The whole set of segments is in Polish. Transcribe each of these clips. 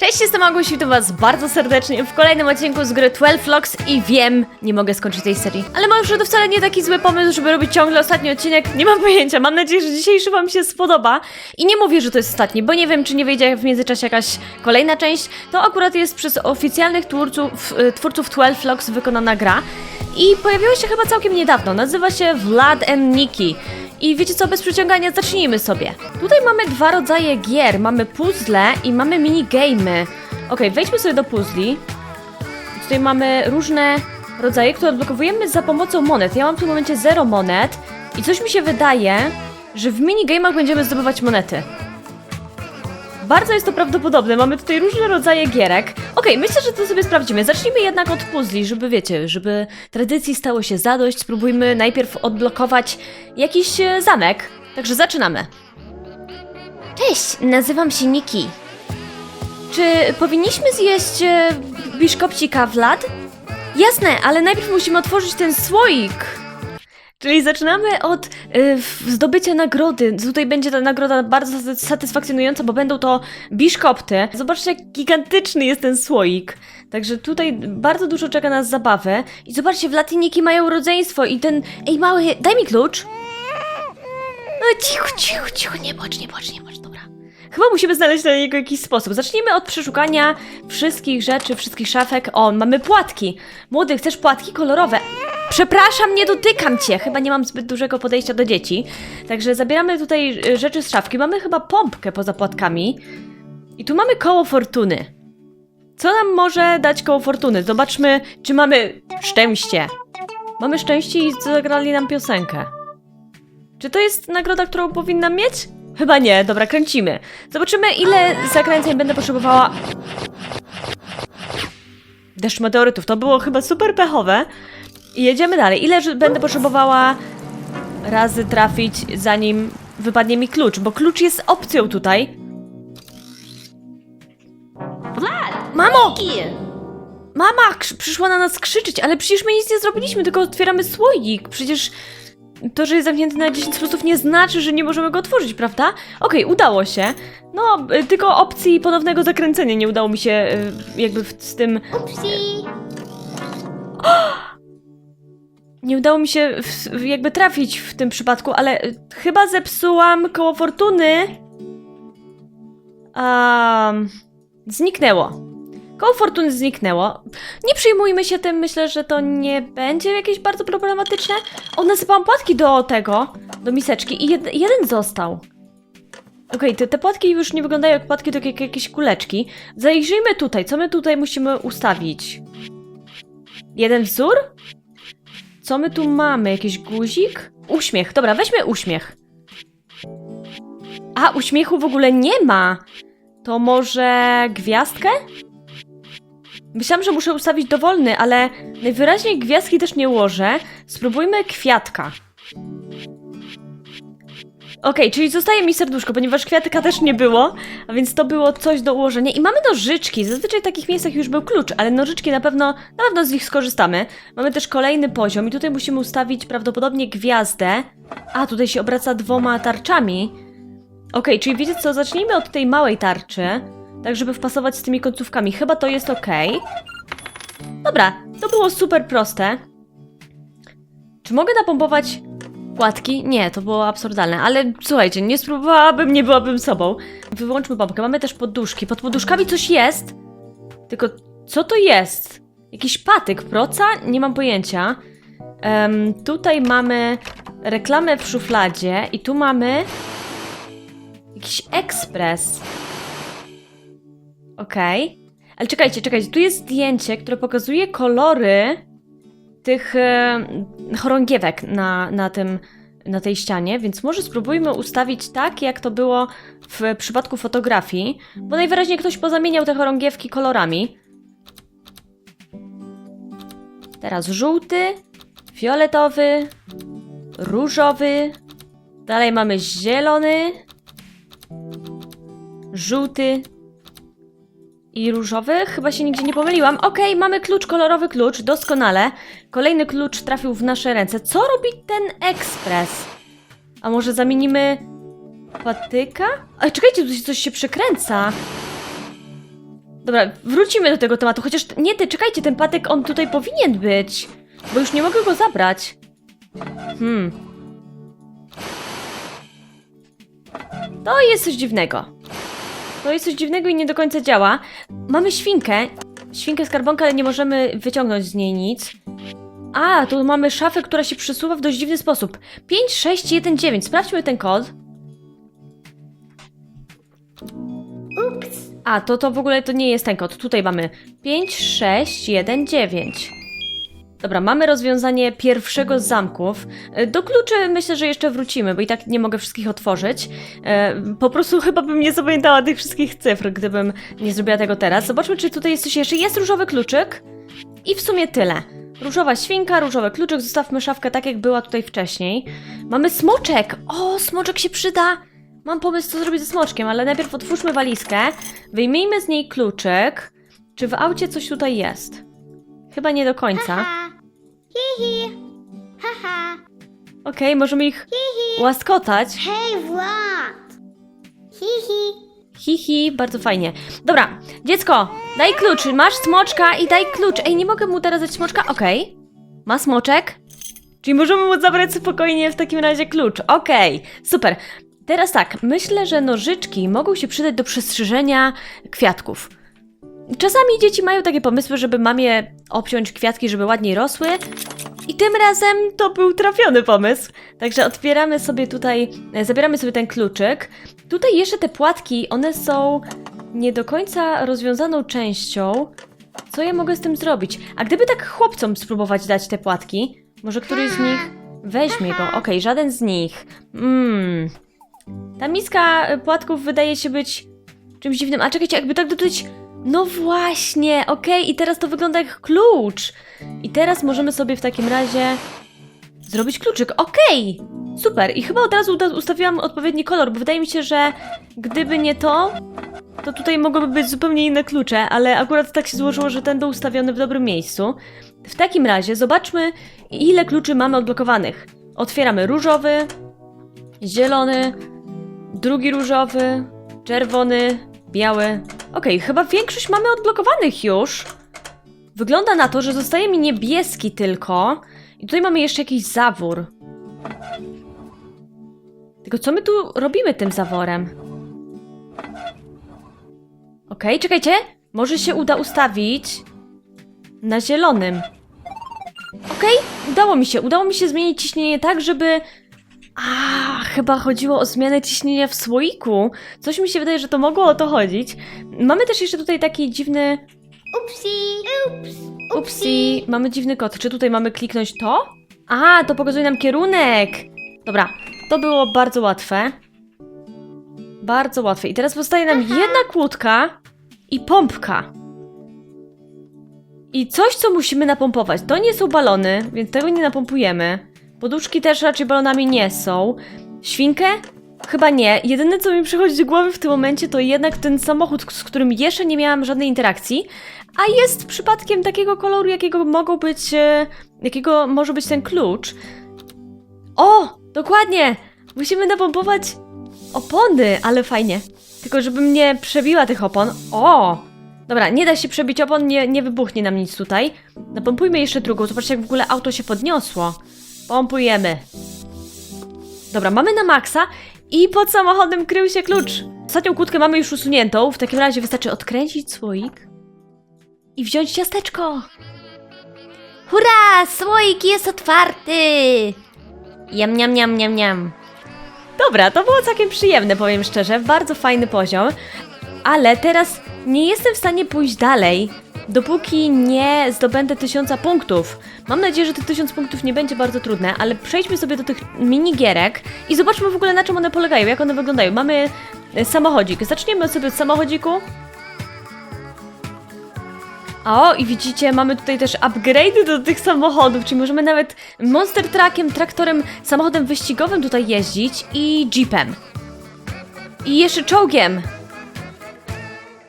Cześć, jestem Aguś, witam was bardzo serdecznie w kolejnym odcinku z gry 12 Vlogs i wiem, nie mogę skończyć tej serii. Ale może to wcale nie taki zły pomysł, żeby robić ciągle ostatni odcinek, nie mam pojęcia, mam nadzieję, że dzisiejszy wam się spodoba. I nie mówię, że to jest ostatni, bo nie wiem, czy nie wyjdzie w międzyczasie jakaś kolejna część. To akurat jest przez oficjalnych twórców, y, twórców 12 Vlogs wykonana gra. I pojawiła się chyba całkiem niedawno, nazywa się Vlad and Nikki. I wiecie co, bez przyciągania zacznijmy sobie. Tutaj mamy dwa rodzaje gier. Mamy puzzle i mamy minigamy. Okej, wejdźmy sobie do puzli. Tutaj mamy różne rodzaje, które odblokowujemy za pomocą monet. Ja mam w tym momencie 0 monet i coś mi się wydaje, że w minigamach będziemy zdobywać monety. Bardzo jest to prawdopodobne. Mamy tutaj różne rodzaje gierek. Okej, myślę, że to sobie sprawdzimy. Zacznijmy jednak od puzli, żeby wiecie, żeby tradycji stało się zadość. Spróbujmy najpierw odblokować jakiś e, zamek. Także zaczynamy. Cześć, nazywam się Niki. Czy powinniśmy zjeść e, biszkopcika Vlad? Jasne, ale najpierw musimy otworzyć ten słoik. Czyli zaczynamy od y, zdobycia nagrody. Tutaj będzie ta nagroda bardzo satys- satysfakcjonująca, bo będą to biszkopty. Zobaczcie, jak gigantyczny jest ten słoik. Także tutaj bardzo dużo czeka nas zabawy. I zobaczcie, w latiniki mają rodzeństwo i ten... Ej, mały, daj mi klucz. No cicho, cicho, cicho, nie bądź, nie bądź, nie bądź, dobra. Chyba musimy znaleźć na niego jakiś sposób. Zacznijmy od przeszukania wszystkich rzeczy, wszystkich szafek. O, mamy płatki. Młody, chcesz płatki kolorowe? Przepraszam, nie dotykam cię. Chyba nie mam zbyt dużego podejścia do dzieci. Także zabieramy tutaj y, rzeczy z szafki. Mamy chyba pompkę poza płatkami. I tu mamy koło fortuny. Co nam może dać koło fortuny? Zobaczmy, czy mamy szczęście. Mamy szczęście i zagrali nam piosenkę. Czy to jest nagroda, którą powinnam mieć? Chyba nie, dobra, kręcimy. Zobaczymy, ile zakręceń będę potrzebowała. Deszcz meteorytów, to było chyba super pechowe. I jedziemy dalej. Ile będę potrzebowała razy trafić, zanim wypadnie mi klucz? Bo klucz jest opcją tutaj. Vlad! Mamo! Mama przyszła na nas krzyczeć, ale przecież my nic nie zrobiliśmy, tylko otwieramy słoik. Przecież to, że jest zamknięty na 10 sposób nie znaczy, że nie możemy go otworzyć, prawda? Okej, udało się. No, y, tylko opcji ponownego zakręcenia nie udało mi się y, jakby w, z tym... Upsi! Nie udało mi się w, jakby trafić w tym przypadku, ale y, chyba zepsułam koło fortuny. Um, zniknęło. Koło fortuny zniknęło. Nie przejmujmy się tym, myślę, że to nie będzie jakieś bardzo problematyczne. O, nasypałam płatki do tego, do miseczki i jed, jeden został. Okej, te, te płatki już nie wyglądają jak płatki, tylko jak jakieś kuleczki. Zajrzyjmy tutaj, co my tutaj musimy ustawić? Jeden wzór? Co my tu mamy? Jakiś guzik? Uśmiech. Dobra, weźmy uśmiech. A, uśmiechu w ogóle nie ma. To może gwiazdkę? Myślałam, że muszę ustawić dowolny, ale najwyraźniej gwiazdki też nie ułożę. Spróbujmy kwiatka. Okej, czyli zostaje mi serduszko, ponieważ kwiatka też nie było, a więc to było coś do ułożenia. I mamy nożyczki. Zazwyczaj w takich miejscach już był klucz, ale nożyczki na pewno, na pewno z nich skorzystamy. Mamy też kolejny poziom i tutaj musimy ustawić prawdopodobnie gwiazdę. A, tutaj się obraca dwoma tarczami. Okej, czyli wiecie co, zacznijmy od tej małej tarczy, tak żeby wpasować z tymi końcówkami. Chyba to jest okej. Dobra, to było super proste. Czy mogę napompować Nie, to było absurdalne, ale słuchajcie, nie spróbowałabym, nie byłabym sobą. Wyłączmy pompkę, mamy też poduszki. Pod poduszkami coś jest, tylko co to jest? Jakiś patyk, proca? Nie mam pojęcia. Em, tutaj mamy reklamę w szufladzie i tu mamy jakiś ekspres. Okej. Ale czekajcie, czekajcie, tu jest zdjęcie, które pokazuje kolory tych e, chorągiewek na, na tym, na tej ścianie, więc może spróbujmy ustawić tak, jak to było w przypadku fotografii, bo najwyraźniej ktoś pozamieniał te chorągiewki kolorami. Teraz żółty, fioletowy, różowy, dalej mamy zielony, żółty i różowy. Chyba się nigdzie nie pomyliłam. Okej, mamy klucz, kolorowy klucz, doskonale. Kolejny klucz trafił w nasze ręce. Co robi ten ekspres? A może zamienimy patyka? A czekajcie, tu coś się przekręca. Dobra, wrócimy do tego tematu, chociaż nie ty, czekajcie, ten patyk, on tutaj powinien być, bo już nie mogę go zabrać. Hmm. To jest coś dziwnego. To jest coś dziwnego i nie do końca działa. Mamy świnkę, świnkę skarbonkę, ale nie możemy wyciągnąć z niej nic. A, tu mamy szafę, która się przesuwa w dość dziwny sposób. 5, 6, 1, 9. Sprawdźmy ten kod. Ups. A, to, to w ogóle to nie jest ten kod. Tutaj mamy 5, 6, 1, 9. Dobra, mamy rozwiązanie pierwszego z zamków. E, Do kluczy myślę, że jeszcze wrócimy, bo i tak nie mogę wszystkich otworzyć. E, po prostu chyba bym nie zapamiętała tych wszystkich cyfr, gdybym nie zrobiła tego teraz. Zobaczmy, czy tutaj jest coś jeszcze. Jest różowy kluczyk i w sumie tyle. Różowa świnka, różowy kluczyk, zostawmy szafkę tak, jak była tutaj wcześniej. Mamy smoczek! O, smoczek się przyda! Mam pomysł, co zrobić ze smoczkiem, ale najpierw otwórzmy walizkę, wyjmijmy z niej kluczyk. Czy w aucie coś tutaj jest? Chyba nie do końca. Haha. Hihi. Haha. Okej, możemy ich łaskotać. Hej, Vlad. Hihi. Hihi, bardzo fajnie. Dobra, dziecko, daj klucz. Masz smoczka i daj klucz. Ej, nie mogę mu teraz dać smoczka? Okej. Ma smoczek? Czyli możemy mu zabrać spokojnie w takim razie klucz. Okej, super. Teraz tak, myślę, że nożyczki mogą się przydać do przestrzyżenia kwiatków. Czasami dzieci mają takie pomysły, żeby mamie obciąć kwiatki, żeby ładniej rosły. I tym razem to był trafiony pomysł. Także otwieramy sobie tutaj, e, zabieramy sobie ten kluczyk. Tutaj jeszcze te płatki, one są nie do końca rozwiązaną częścią. Co ja mogę z tym zrobić? A gdyby tak chłopcom spróbować dać te płatki, może któryś z nich weźmie go. Okej, żaden z nich. Mmm. Ta miska płatków wydaje się być czymś dziwnym. A czekajcie, jakby tak dodać. No właśnie, okej, i teraz to wygląda jak klucz. I teraz możemy sobie w takim razie zrobić kluczyk. Okej! Super. I chyba od razu ustawiłam odpowiedni kolor, bo wydaje mi się, że gdyby nie to, to tutaj mogłyby być zupełnie inne klucze, ale akurat tak się złożyło, że ten był ustawiony w dobrym miejscu. W takim razie zobaczmy, ile kluczy mamy odblokowanych. Otwieramy różowy, zielony, drugi różowy, czerwony, biały. Okej, chyba większość mamy odblokowanych już. Wygląda na to, że zostaje mi niebieski tylko. I tutaj mamy jeszcze jakiś zawór. Tylko co my tu robimy tym zaworem? Okej, czekajcie. Może się uda ustawić na zielonym. Okej, udało mi się. Udało mi się zmienić ciśnienie tak, żeby... A, chyba chodziło o zmianę ciśnienia w słoiku. Coś mi się wydaje, że to mogło o to chodzić. Mamy też jeszcze tutaj taki dziwny... Upsi. Ups. Upsi, mamy dziwny kod. Czy tutaj mamy kliknąć to? A, to pokazuje nam kierunek. Dobra, to było bardzo łatwe. Bardzo łatwe. I teraz zostaje nam jedna kłódka i pompka. I coś, co musimy napompować. To nie są balony, więc tego nie napompujemy. Poduszki też raczej balonami nie są. Świnkę? Chyba nie. Jedyne, co mi przychodzi do głowy w tym momencie, to jednak ten samochód, z którym jeszcze nie miałam żadnej interakcji, a jest przypadkiem takiego koloru, jakiego mogą być, e, jakiego może być ten klucz. O, dokładnie! Musimy napompować opony, ale fajnie. Tylko żebym nie przebiła tych opon. O! Dobra, nie da się przebić opon, nie, nie wybuchnie nam nic tutaj. Napompujmy jeszcze drugą. Zobaczcie, jak w ogóle auto się podniosło. Pompujemy. Dobra, mamy na maksa i pod samochodem krył się klucz. Ostatnią kłódkę mamy już usuniętą. W takim razie wystarczy odkręcić słoik i wziąć ciasteczko. Hurra! Słoik jest otwarty. Jam, niam, niam, niam, niam. Dobra, to było całkiem przyjemne, powiem szczerze. Bardzo fajny poziom. Ale teraz nie jestem w stanie pójść dalej, dopóki nie zdobędę tysiąca punktów. Mam nadzieję, że tych tysiąc punktów nie będzie bardzo trudne, ale przejdźmy sobie do tych minigierek i zobaczmy w ogóle na czym one polegają, jak one wyglądają. Mamy e, samochodzik. Zaczniemy sobie od samochodziku. O, i widzicie, mamy tutaj też upgrade'y do tych samochodów, czyli możemy nawet monster truckiem, traktorem, samochodem wyścigowym tutaj jeździć i jeepem. I jeszcze czołgiem.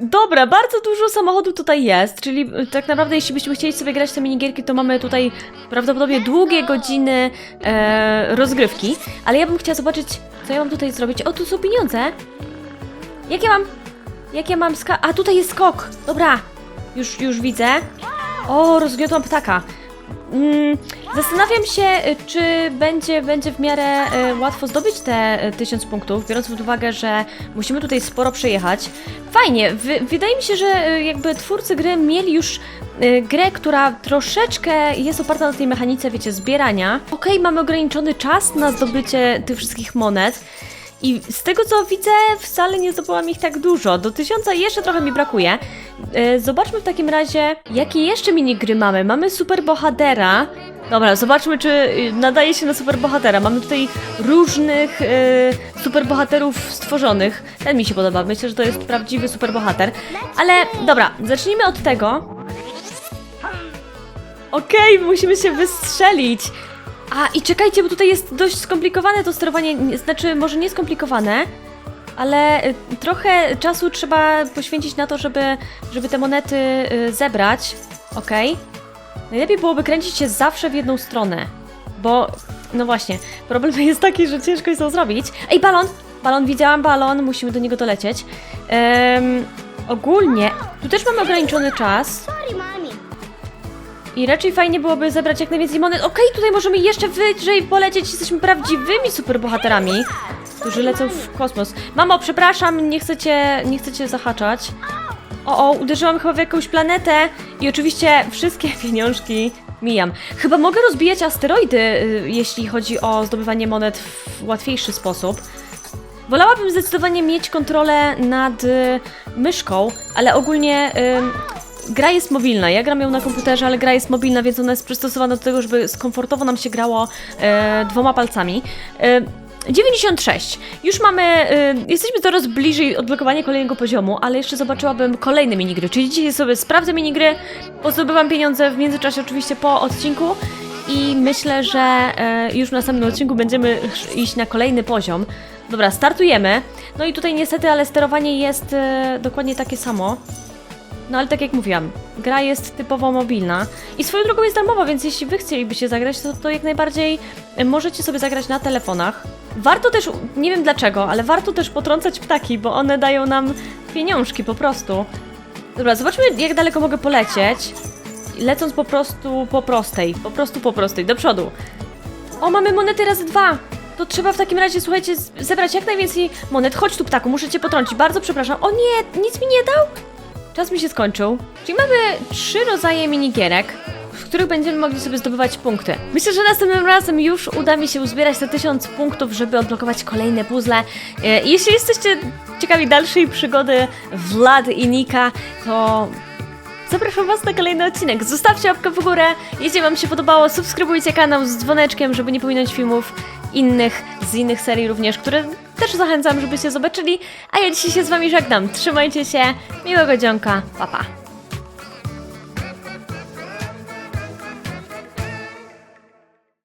Dobra, bardzo dużo samochodów tutaj jest, czyli y, tak naprawdę jeśli byśmy chcieli sobie grać te minigierki, to mamy tutaj prawdopodobnie długie godziny e, rozgrywki, ale ja bym chciała zobaczyć, co ja mam tutaj zrobić. O, tu są pieniądze. Jak ja mam Jak ja mam ska... A, tutaj jest skok! Dobra, już, już widzę. O, rozgniotłam ptaka. Mm, zastanawiam się, y, czy będzie, będzie w miarę y, łatwo zdobyć te y, 1000 punktów, biorąc pod uwagę, że musimy tutaj sporo przejechać. Fajnie, wy, wydaje mi się, że jakby twórcy gry mieli już y, grę, która troszeczkę jest oparta na tej mechanice, wiecie, zbierania. Okej, mamy ograniczony czas na zdobycie tych wszystkich monet. I z tego co widzę, wcale nie zdobyłam ich tak dużo. Do tysiąca jeszcze trochę mi brakuje. E, Zobaczmy w takim razie, jakie jeszcze minigry mamy. Mamy superbohatera. Dobra, zobaczmy, czy y, nadaje się na superbohatera. Mamy tutaj różnych y, superbohaterów stworzonych. Ten mi się podoba. Myślę, że to jest prawdziwy superbohater. Ale dobra, zacznijmy od tego. Okej, musimy się wystrzelić. A i czekajcie, bo tutaj jest dość skomplikowane to sterowanie, nie- znaczy może nie skomplikowane, ale y, trochę czasu trzeba poświęcić na to, żeby, żeby te monety y, zebrać. Okej. Najlepiej byłoby kręcić się zawsze w jedną stronę, bo no właśnie, problem jest taki, że ciężko jest to zrobić. Ej, balon! Balon, widziałam balon, musimy do niego dolecieć. Em, ogólnie, tu też mamy ograniczony czas. I raczej fajnie byłoby zebrać jak najwięcej monet. Okej, tutaj możemy jeszcze wyżej polecieć. Jesteśmy prawdziwymi superbohaterami, którzy lecą w kosmos. Mamo, przepraszam, nie chcecie, nie chcecie zahaczać. O, o, uderzyłam chyba w jakąś planetę i oczywiście wszystkie pieniążki mijam. Chyba mogę rozbijać asteroidy, y, jeśli chodzi o zdobywanie monet w łatwiejszy sposób. Wolałabym zdecydowanie mieć kontrolę nad y, myszką, ale ogólnie y, gra jest mobilna. Ja gram ją na komputerze, ale gra jest mobilna, więc ona jest przystosowana do tego, żeby komfortowo nam się grało y, dwoma palcami. Y, 96. Już mamy. Y, jesteśmy coraz bliżej odblokowania kolejnego poziomu, ale jeszcze zobaczyłabym kolejne minigry. Czyli dzisiaj sobie sprawdzę minigry, pozdobywam pieniądze w międzyczasie, oczywiście po odcinku. I myślę, że e, już w następnym odcinku będziemy iść na kolejny poziom. Dobra, startujemy. No i tutaj niestety, ale sterowanie jest e, dokładnie takie samo. No ale tak jak mówiłam, gra jest typowo mobilna i swoją drogą jest darmowa, więc jeśli wy chcielibyście zagrać, to, to jak najbardziej możecie sobie zagrać na telefonach. Warto też, nie wiem dlaczego, ale warto też potrącać ptaki, bo one dają nam pieniążki po prostu. Dobra, zobaczmy jak daleko mogę polecieć. Lecąc po prostu po prostej, po prostu po prostej, do przodu. O, mamy monety razy dwa. To trzeba w takim razie, słuchajcie, zebrać jak najwięcej monet. Chodź tu, ptaku, muszę cię potrącić. Bardzo przepraszam. O nie, nic mi nie dał. Czas mi się skończył. Czyli mamy trzy rodzaje minigierek, w których będziemy mogli sobie zdobywać punkty. Myślę, że następnym razem już uda mi się uzbierać te tysiąc punktów, żeby odblokować kolejne puzzle. E, Jeśli jesteście ciekawi dalszej przygody Vlad i Nika, to Zapraszam Was na kolejny odcinek. Zostawcie łapkę w górę. Jeśli Wam się podobało, subskrybujcie kanał z dzwoneczkiem, żeby nie pominąć filmów innych, z innych serii również, które też zachęcam, żebyście zobaczyli. A ja dzisiaj się z Wami żegnam. Trzymajcie się. Miłego dzionka. Pa, pa.